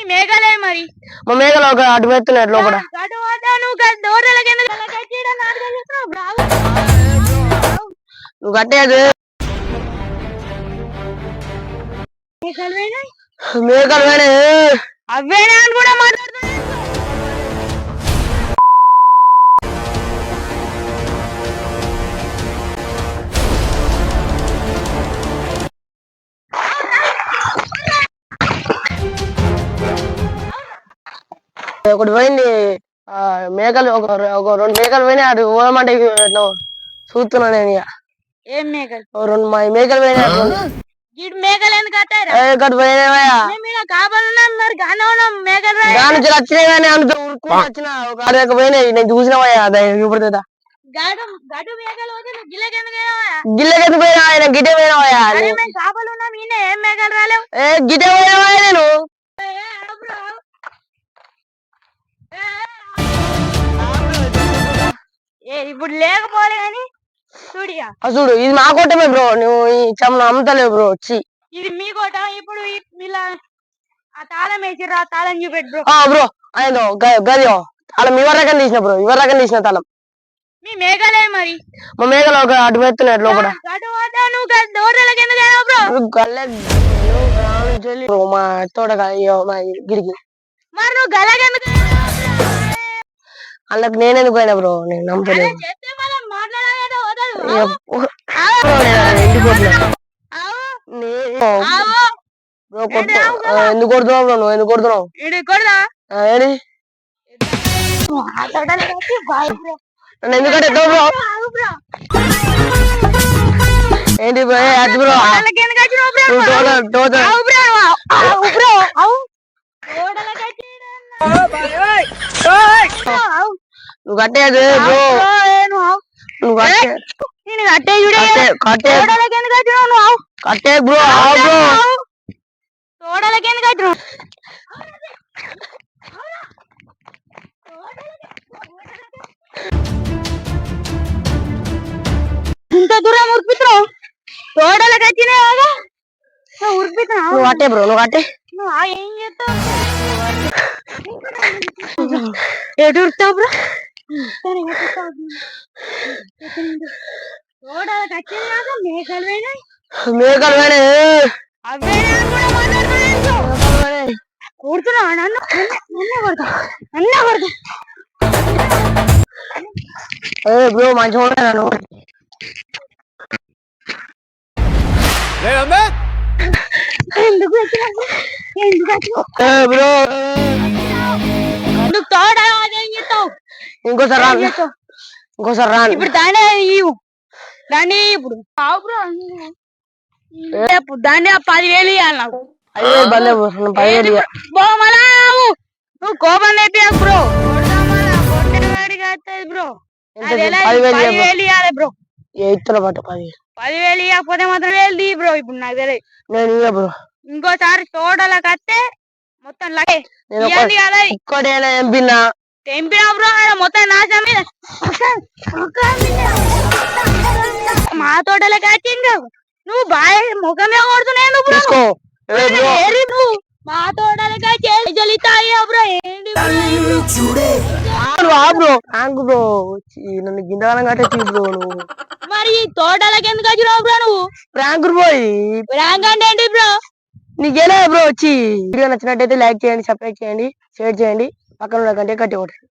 మీ మేఘాలే మరి. మా మేఘలు ఒక అటు పెడుతున్నాడు లోపల. నువ్వు కట్టేది మేఘాలు వేడే అవేనా అని కూడా మాట్లాడుతున్నావు? ఒకటి పోయింది ఆ మేకలు ఒక ఒక రెండు మేకలు పోయినాయి అటు పోదామంటే ఇట్లా చూస్తున్నా నేను ఇక ఏం మేఘాలు ఓ రెండు మా మేకలు ఎందుకు పోయినాయా దాని నుంచి వచ్చినాయి కానీ అందులో ఉరుక్కుంటూ వచ్చిన. ఒక ఆరు దాకా పోయినాయి నేను చూసినావయ్యా ఇప్పుడు పోయినా ఆయన పోయినావయ్యా ఏం పోయినావా ఇప్పుడు లేకపోలే కానీ చూడిగా చూడు ఇది మా కోటమే బ్రో నువ్వు ఈ చమ్మను అమ్ముతలేవు బ్రో వచ్చి ఇది మీ కోట? ఇప్పుడు ఇలా ఆ తాళం వేసిర్రు ఆ తాళం చూపెట్టు బ్రో. ఆ బ్రో అయిందో గది తాళం ఇవరి రకం తీసిన బ్రో ఇవరి రకం తీసిన తాళం. మీ మేఘాలే మరి. మా మేఘలు ఒక అటు పెడుతున్నాడు లోపల. బ్రో. మా తోట మా గిరికి మరి నువ్వు గలగెందుకు అందులోకి నేనెందుకు పోయినా బ్రో? నేను నమ్మలేదు ఎందుకు కొడుతున్నావు బ్రో నువ్వు? ఎందుకు కొడుతున్నావు? నన్ను ఎందుకంటే బ్రో? ఏంటి బ్రో? అది టోటల్ టోటల్ నువ్వు కట్టేది బ్రో నువ్వు కట్టే. నేను కట్టే చూడే. కట్టే ఓడలకి ఎందుకు వచ్చినావు నువ్వు కట్టే బ్రో ఆ బ్రో. ఓడలకి ఎందుకు వచ్చినావు ఇంత దూరం ఉరిపిస్తున్నావు తోడలకు వచ్చినావుగా నువ్వు ఉరిపిస్తున్నావు నువ్వు కట్టే బ్రో నువ్వు కట్టే. నువ్వు ఏం చేస్తావు? ఎటు ఉరుకుతావు బ్రో? తోడలకు మేకలు పోయినాయి మేకలు వేడే అవే కూడా మాట్లాడుతున్నాను కూర్చున్నావా నన్ను నన్ను కొడతా. నన్ను కొడతా. ఏ బ్రో మంచిగా ఉన్నా నన్ను ఎందుకు ఎందుకు బ్రో! తోడ ఇంకోసారి రాను. ఇంకోసారి రాను. ఇప్పుడు దాన్ని ఇవ్వు. దాన్ని ఇప్పుడు. దాన్ని ఆ పదివేలు ఇవ్వాలి నాకు. నువ్వు పదివేలు కోపం లేపి బ్రో. బ్రో. పదివేలు ఇవ్వాలి బ్రో? పది ఇవ్వకపోతే మాత్రం వేలు తీ బ్రో. ఇప్పుడు నాకు తెలియదు. నేను బ్రో. ఇంకోసారి తోటలకు వస్తే మొత్తం లగే. నేను ఒక- ఇవ్వాలి కదా. ఒక్కడేనా ఎంపినా తెంపినా బ్రో మొత్తం నాశనం మీద మా తోటలకు వచ్చింది నువ్వు బాగా ముఖమే కొడుతున్నావు బ్రో నువ్వు. మా తోటలకు వచ్చి జలితాయి బ్రో ఏంటి బ్రో? థ్యాంక్ నన్ను బ్రో నువ్వు. మరి తోటలకు ఎందుకు వచ్చినావు బ్రో నువ్వు? ప్రాంక్ పోయి. ర్యాంక్ అంటే ఏంటి బ్రో? నీకేనా బ్రో? వచ్చి వీడియో నచ్చినట్టయితే లైక్ చేయండి సబ్స్క్రైబ్ చేయండి షేర్ చేయండి. పక్కన ఉన్న గంటే కట్టి కొట్టండి